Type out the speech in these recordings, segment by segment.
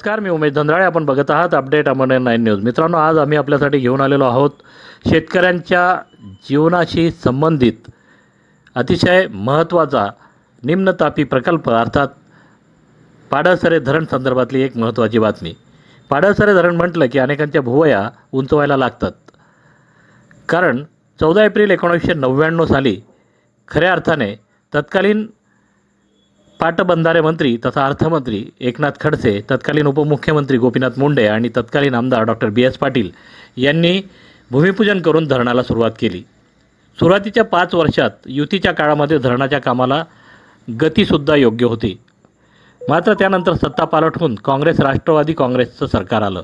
नमस्कार मी उमेश धंद्राळे आपण बघत आहात अपडेट अमर नाईन न्यूज. मित्रांनो आज आम्ही आपल्यासाठी घेऊन आलेलो आहोत शेतकऱ्यांच्या जीवनाशी संबंधित अतिशय महत्त्वाचा निम्नतापी प्रकल्प अर्थात पाडळसरे धरण संदर्भातली एक महत्त्वाची बातमी. पाडळसरे धरण म्हटलं की अनेकांच्या भुवया उंचवायला लागतात. कारण चौदा एप्रिल एकोणीसशे नव्याण्णव साली खऱ्या अर्थाने तत्कालीन पाटबंधारे मंत्री तथा अर्थमंत्री एकनाथ खडसे तत्कालीन उपमुख्यमंत्री गोपीनाथ मुंडे आणि तत्कालीन आमदार डॉक्टर बी. एस. पाटील यांनी भूमिपूजन करून धरणाला सुरुवात केली. सुरुवातीच्या पाच वर्षात युतीच्या काळामध्ये धरणाच्या कामाला गतीसुद्धा योग्य होती. मात्र त्यानंतर सत्ता पालट होऊन काँग्रेस राष्ट्रवादी काँग्रेसचं सरकार आलं.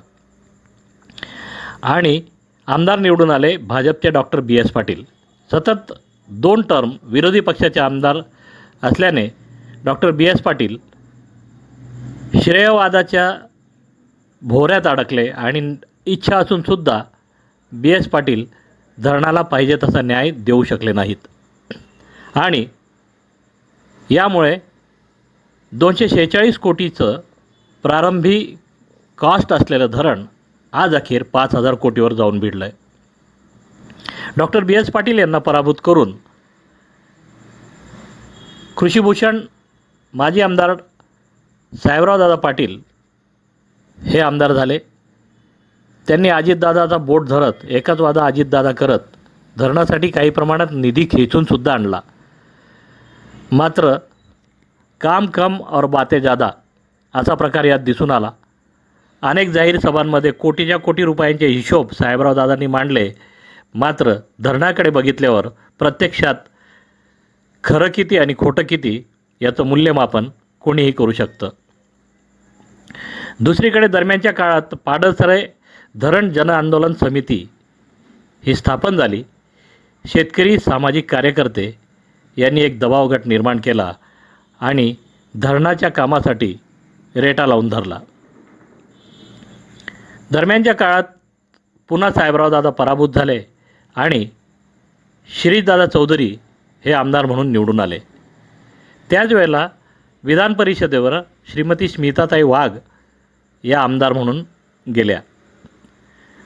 आणि आमदार निवडून आले भाजपचे डॉक्टर बी. एस. पाटील. सतत दोन टर्म विरोधी पक्षाचे आमदार असल्याने डॉक्टर बी एस पाटील श्रेयवादाच्या भोवऱ्यात अडकले आणि इच्छा असूनसुद्धा बी एस पाटील धरणाला पाहिजे तसा न्याय देऊ शकले नाहीत. आणि यामुळे दोनशे शेहेचाळीस कोटीचं प्रारंभी कॉस्ट असलेलं धरण आज अखेर पाच हजार कोटीवर जाऊन भिडलं आहे डॉक्टर बी एस पाटील यांना पराभूत करून कृषीभूषण माजी आमदार साहेबरावदादा पाटील हे आमदार झाले. त्यांनी अजितदादाचा बोट धरत एकाच वादा अजितदादा करत धरणासाठी काही प्रमाणात निधी खेचूनसुद्धा आणला. मात्र काम कम और बाते जादा असा प्रकार यात दिसून आला. अनेक जाहीर सभांमध्ये कोटीच्या कोटी रुपयांचे हिशोब साहेबराव दादांनी मांडले. मात्र धरणाकडे बघितल्यावर प्रत्यक्षात खरं किती आणि खोटं किती याचं मूल्यमापन कोणीही करू शकतं. दुसरीकडे दरम्यानच्या काळात पाडसरे धरण जनआंदोलन समिती ही स्थापन झाली. शेतकरी सामाजिक कार्यकर्ते यांनी एक दबाव गट निर्माण केला आणि धरणाच्या कामासाठी रेटा लावून धरला. दरम्यानच्या काळात पुन्हा साहेबरावदादा पराभूत झाले आणि श्रीदादा चौधरी हे आमदार म्हणून निवडून आले. त्याच वेळेला विधान परिषदेवर श्रीमती स्मिताताई वाघ या आमदार म्हणून गेल्या.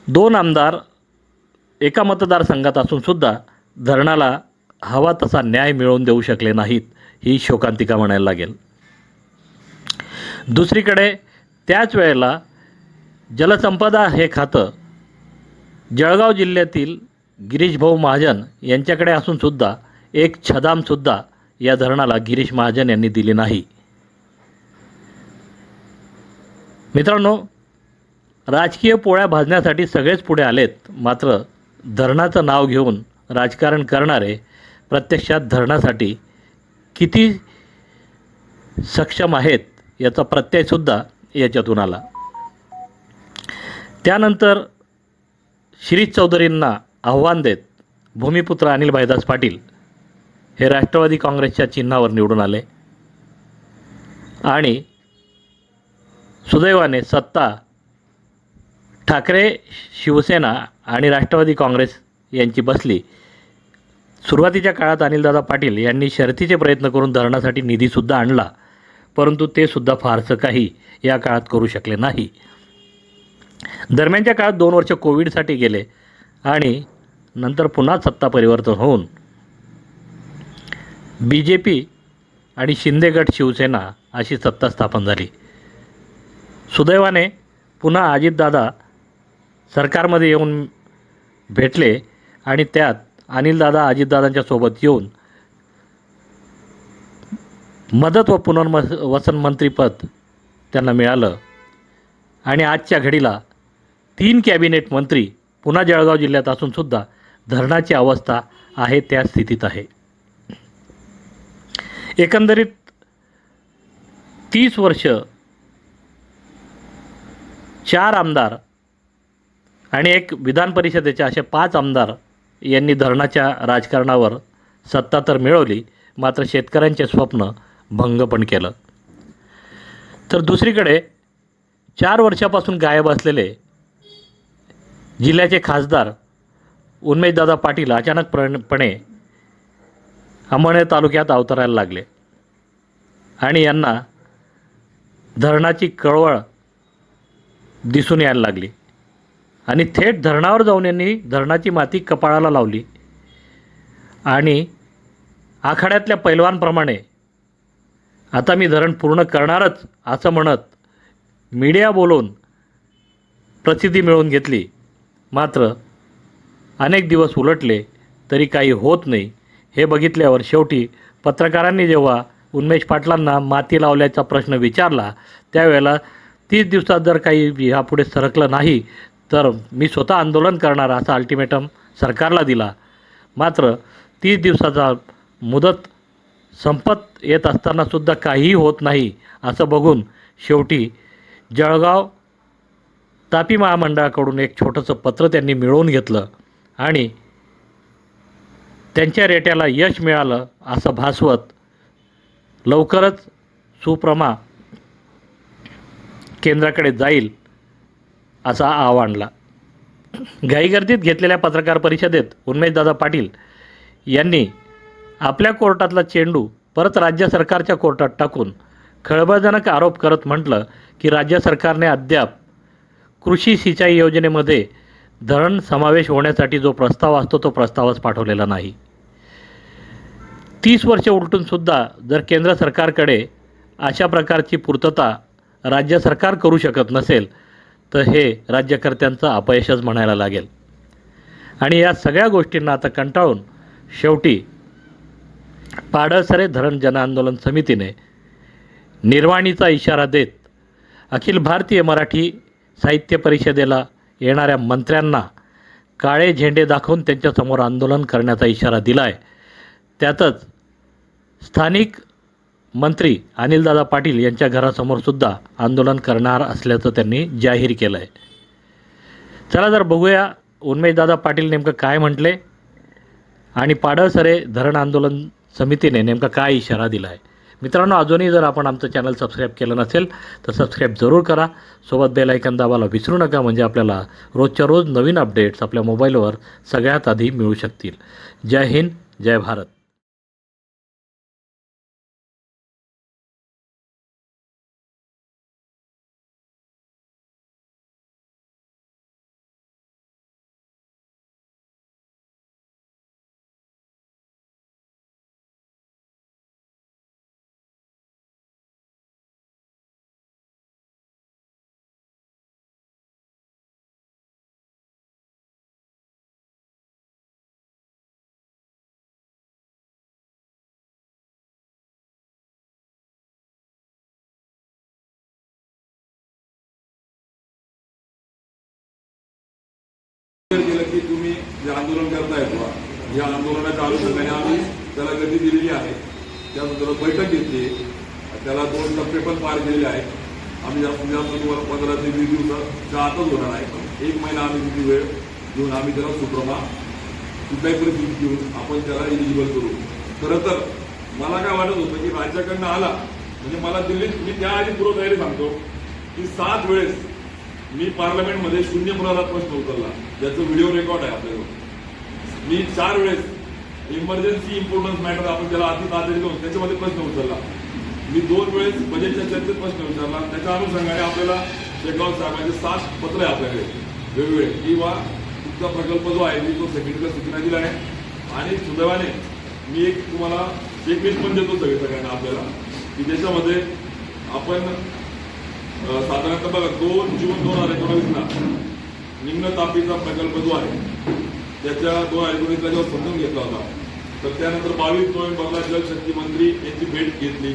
दोन आमदार एका मतदारसंघात असूनसुद्धा धरणाला हवा तसा न्याय मिळवून देऊ शकले नाहीत ही शोकांतिका म्हणायला लागेल. दुसरीकडे त्याच वेळेला जलसंपदा हे खातं जळगाव जिल्ह्यातील गिरीशभाऊ महाजन यांच्याकडे असूनसुद्धा एक छदामसुद्धा या धरणाला गिरीश महाजन यांनी दिली नाही. मित्रांनो राजकीय पोळ्या भाजण्यासाठी सगळेच पुढे आलेत मात्र धरणाचं नाव घेऊन राजकारण करणारे प्रत्यक्षात धरणासाठी किती सक्षम आहेत याचा प्रत्ययसुद्धा याच्यातून आला. त्यानंतर शिरीष चौधरींना आव्हान देत भूमिपुत्र अनिल भाईदास पाटील हे राष्ट्रवादी काँग्रेसच्या चिन्हावर निवडून आले. आणि सुदैवाने सत्ता ठाकरे शिवसेना आणि राष्ट्रवादी काँग्रेस यांची बसली. सुरुवातीच्या काळात अनिलदादा पाटील यांनी शर्थीचे प्रयत्न करून धरणासाठी निधीसुद्धा आणला परंतु ते सुद्धा फारसं काही या काळात करू शकले नाही. दरम्यानच्या काळात दोन वर्ष कोविडसाठी गेले आणि नंतर पुन्हा सत्ता परिवर्तन होऊन बी जे पी आणि शिंदे गट शिवसेना अशी सत्ता स्थापन झाली. सुदैवाने पुन्हा अजितदादा सरकारमध्ये येऊन भेटले आणि त्यात अनिलदादा अजितदादांच्या सोबत येऊन मदत व पुनर्वसन वसन मंत्रीपद त्यांना मिळालं. आणि आजच्या घडीला तीन कॅबिनेट मंत्री पुन्हा जळगाव जिल्ह्यात असूनसुद्धा धरणाची अवस्था आहे त्या स्थितीत आहे. एकंदरीत तीस वर्ष चार आमदार आणि एक विधान परिषदेचे असे पाच आमदार यांनी धरणाच्या राजकारणावर सत्ता तर मिळवली मात्र शेतकऱ्यांचे स्वप्न भंग पण केलं. तर दुसरीकडे चार वर्षापासून गायब असलेले जिल्ह्याचे खासदार उन्मेशदादा पाटील अचानकपणे अमळनेर तालुक्यात अवतरायला लागले. आणि यांना धरणाची कळवळ दिसून यायला लागली. आणि थेट धरणावर जाऊन यांनी धरणाची माती कपाळाला लावली. आणि आखाड्यातल्या पैलवानप्रमाणे आता मी धरण पूर्ण करणारच असं म्हणत मीडिया बोलून प्रसिद्धी मिळवून घेतली. मात्र अनेक दिवस उलटले तरी काही होत नाही. हे बघितल्यावर शेवटी पत्रकारांनी जेव्हा उन्मेष पाटलांना माती लावल्याचा प्रश्न विचारला त्यावेळेला तीस दिवसात जर काही यापुढे सरकलं नाही तर मी स्वतः आंदोलन करणार असा अल्टिमेटम सरकारला दिला. मात्र तीस दिवसाचा मुदत संपत येत असतानासुद्धा काहीही होत नाही असं बघून शेवटी जळगाव तापी महामंडळाकडून एक छोटंसं पत्र त्यांनी मिळवून घेतलं आणि त्यांच्या रेट्याला यश मिळालं असं भासवत लवकरच सुप्रमा केंद्राकडे जाईल असा आव्हानला. घाईगर्दीत घेतलेल्या पत्रकार परिषदेत उन्मेशदादा पाटील यांनी आपल्या कोर्टातला चेंडू परत राज्य सरकारच्या कोर्टात टाकून खळबळजनक आरोप करत म्हटलं की राज्य सरकारने अद्याप कृषी सिंचाई योजनेमध्ये धरण समावेश होण्यासाठी जो प्रस्ताव असतो तो प्रस्तावच पाठवलेला नाही. तीस वर्ष उलटूनसुद्धा जर केंद्र सरकारकडे अशा प्रकारची पूर्तता राज्य सरकार करू शकत नसेल तर हे राज्यकर्त्यांचं अपयशच म्हणायला लागेल. आणि या सगळ्या गोष्टींना आता कंटाळून शेवटी पाडळसरे धरण जनआंदोलन समितीने निर्वाणीचा इशारा देत अखिल भारतीय मराठी साहित्य परिषदेला येणाऱ्या मंत्र्यांना काळे झेंडे दाखवून त्यांच्यासमोर आंदोलन करण्याचा इशारा दिला आहे त्यातच स्थानिक मंत्री अनिलदादा पाटील यांच्या घरासमोरसुद्धा आंदोलन करणार असल्याचं त्यांनी जाहीर केलं आहे चला जर बघूया उन्मेशदादा पाटील नेमकं काय म्हटले आणि पाडळसरे धरण आंदोलन समितीने नेमका काय इशारा दिला आहे मित्रांनो अजूनही जर आपण आमचं चॅनल सबस्क्राईब केलं नसेल तर सबस्क्राईब जरूर करा. सोबत बेल ऐकन दाबायला विसरू नका म्हणजे आपल्याला रोजच्या रोज नवीन अपडेट्स आपल्या मोबाईलवर सगळ्यात आधी मिळू शकतील. जय हिंद जय भारत. तुम्ही जे आंदोलन करताय बुवा या आंदोलनाच्या अनुषंगाने आम्ही त्याला गती दिलेली आहे. त्यानंतर बैठक घेतली. त्याला दोन टप्पे पण पार केलेले आहेत. आम्ही जास्तीत जास्त तुम्हाला पंधरा ते वीस दिवसाच्या आतच होणार आहे. एक महिना आम्ही किती वेळ घेऊन आम्ही त्याला सुप्रमा कुठल्याही परिस्थितीत घेऊन आपण त्याला एलिजिबल करू. खरं तर मला काय वाटत होतं की राज्याकडनं आला म्हणजे मला दिल्लीत मी त्याआधी पूर्वतयारी सांगतो की सात वेळेस मी पार्लमेंटमध्ये शून्य मुलाला प्रश्न उचलला. ज्याचं व्हिडिओ रेकॉर्ड आहे आपल्याजवळ. मी चार वेळेस इमर्जन्सी इम्पॉर्टन्स मॅटर आपण ज्याला अति तातडी देऊन त्याच्यामध्ये प्रश्न उचलला. मी दोन वेळेस बजेटच्या चर्चेत प्रश्न विचारला. त्याच्या अनुषंगाने आपल्याला शेगाव साहेबांचे सात पत्र आहे आपल्याकडे. वेगवेगळे. किंवा तुमचा प्रकल्प जो आहे मी तो सेक्रेटरीला सूचना दिला आहे आणि सुदैवाने मी एक तुम्हाला चेकलिस्ट पण देतो सगळे सगळ्यांना आपल्याला की ज्याच्यामध्ये आपण साधारणतः बघा दोन जून दोन हजार एकोणावीसला निम्न तापीचा प्रकल्प जो आहे त्याच्या दोन हजार एकोणीसला जेव्हा समजून घेतला होता तर त्यानंतर बावीस नोव्हेंबरला जलशक्ती मंत्री यांची भेट घेतली.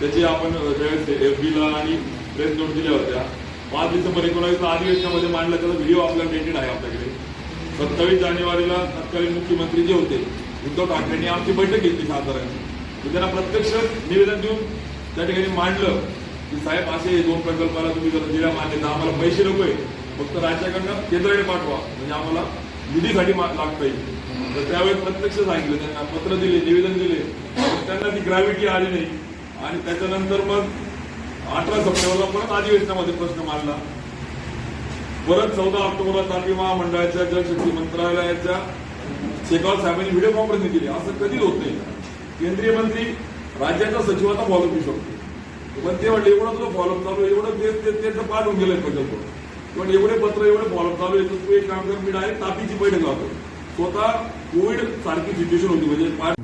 त्याची आपण अ, एफ बीला आणि प्रेस नोट दिल्या होत्या पाच डिसेंबर एकोणावीसला अधिवेशनामध्ये मांडला त्याचा व्हिडिओ आपल्याला डेटेड आहे आपल्याकडे. सत्तावीस जानेवारीला तत्कालीन मुख्यमंत्री जे होते उद्धव ठाकरेंनी आमची बैठक घेतली साधारण. त्यांना प्रत्यक्ष निवेदन देऊन त्या ठिकाणी मांडलं. की साहेब असे दोन प्रकल्पाला तुम्ही जर दिल्या मान्यता आम्हाला पैसे नकोय फक्त राज्याकडनं केंद्राकडे पाठवा. म्हणजे आम्हाला निधीसाठी मा- लागता येईल तर त्यावेळेस प्रत्यक्ष सांगितलं त्यांना पत्र दिले निवेदन दिले. त्यांना ती ग्रॅव्हिटी आली नाही. आणि त्याच्यानंतर मग अठरा सप्टेंबरला परत अधिवेशनामध्ये प्रश्न मांडला. परत चौदा ऑक्टोबरला तारखे महामंडळाच्या जलशक्ती मंत्रालयाच्या शेगाव साहेबांनी व्हिडिओ कॉन्फरन्सिंग केली. असं कधीच होत नाही. केंद्रीय मंत्री राज्याचा सचिवाचा फॉलो करू शकतो पण ते म्हणले एवढा तुला फॉलोअप चालू आहे, एवढं ते ते- त्याचं पाठ होऊन गेलं प्रकल्प पण एवढे पत्र एवढे फॉलोअप चालू आहे तू एक काम कर मी डायरेक्ट तापीची बैठक लावतो. स्वतः कोविड सारखी सिच्युएशन होती म्हणजे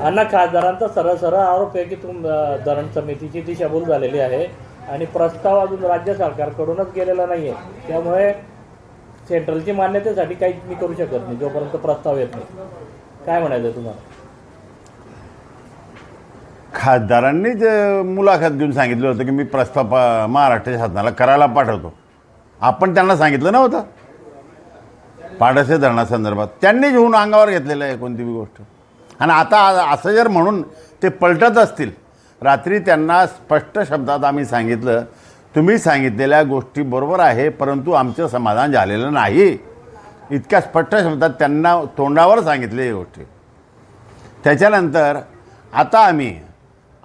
अण्णा खासदारांचा सरळ सरळ आरोप आहे की तुम धरण समितीची दिशाभूल झालेली आहे आणि प्रस्ताव अजून राज्य सरकारकडूनच गेलेला नाही आहे त्यामुळे सेंट्रलची मान्यतेसाठी काहीच मी करू शकत नाही जोपर्यंत प्रस्ताव येत नाही. काय म्हणायचं तुम्हाला? खासदारांनीच मुलाखत घेऊन सांगितलं होतं की मी प्रस्ताव पा- महाराष्ट्र शासनाला करायला पाठवतो. आपण त्यांना सांगितलं नव्हतं. पाडसे धरणासंदर्भात. त्यांनीच होऊन अंगावर घेतलेलं आहे कोणती बी गोष्ट. आणि आता असं जर म्हणून ते पलटत असतील रात्री त्यांना स्पष्ट शब्दात आम्ही सांगितलं तुम्ही सांगितलेल्या गोष्टी बरोबर आहे परंतु आमचं समाधान झालेलं नाही. इतक्या स्पष्ट शब्दात त्यांना तोंडावर सांगितले गोष्टी. त्याच्यानंतर आता आम्ही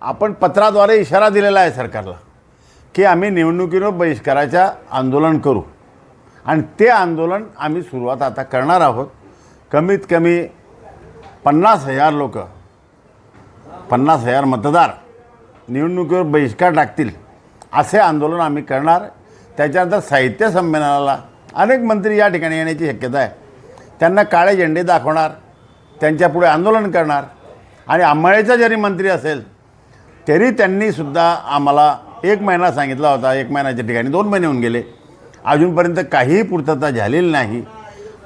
आपण पत्राद्वारे इशारा दिलेला आहे सरकारला की आम्ही निवडणुकीवर बहिष्काराच्या आंदोलन करू. आणि ते आंदोलन आम्ही सुरुवात आता करणार आहोत. कमीत कमी पन्नास हजार लोक पन्नास हजार मतदार निवडणुकीवर बहिष्कार टाकतील असे आंदोलन आम्ही करणार. त्याच्यानंतर साहित्य संमेलनाला अनेक मंत्री या ठिकाणी येण्याची शक्यता आहे. त्यांना काळे झेंडे दाखवणार त्यांच्यापुढे आंदोलन करणार. आणि आंबाळेचा जरी मंत्री असेल तरी त्यांनीसुद्धा आम्हाला एक महिना सांगितला होता एक महिन्याच्या ठिकाणी दोन महिने होऊन गेले. अजूनपर्यंत काहीही पूर्तता झालेली नाही.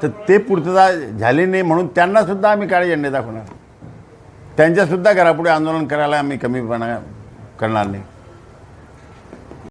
तर ते पूर्तता झाली नाही म्हणून त्यांनासुद्धा आम्ही काळे झेंडे दाखवणार. त्यांच्यासुद्धा घरापुढे आंदोलन करायला आम्ही कमीपणा करणार नाही.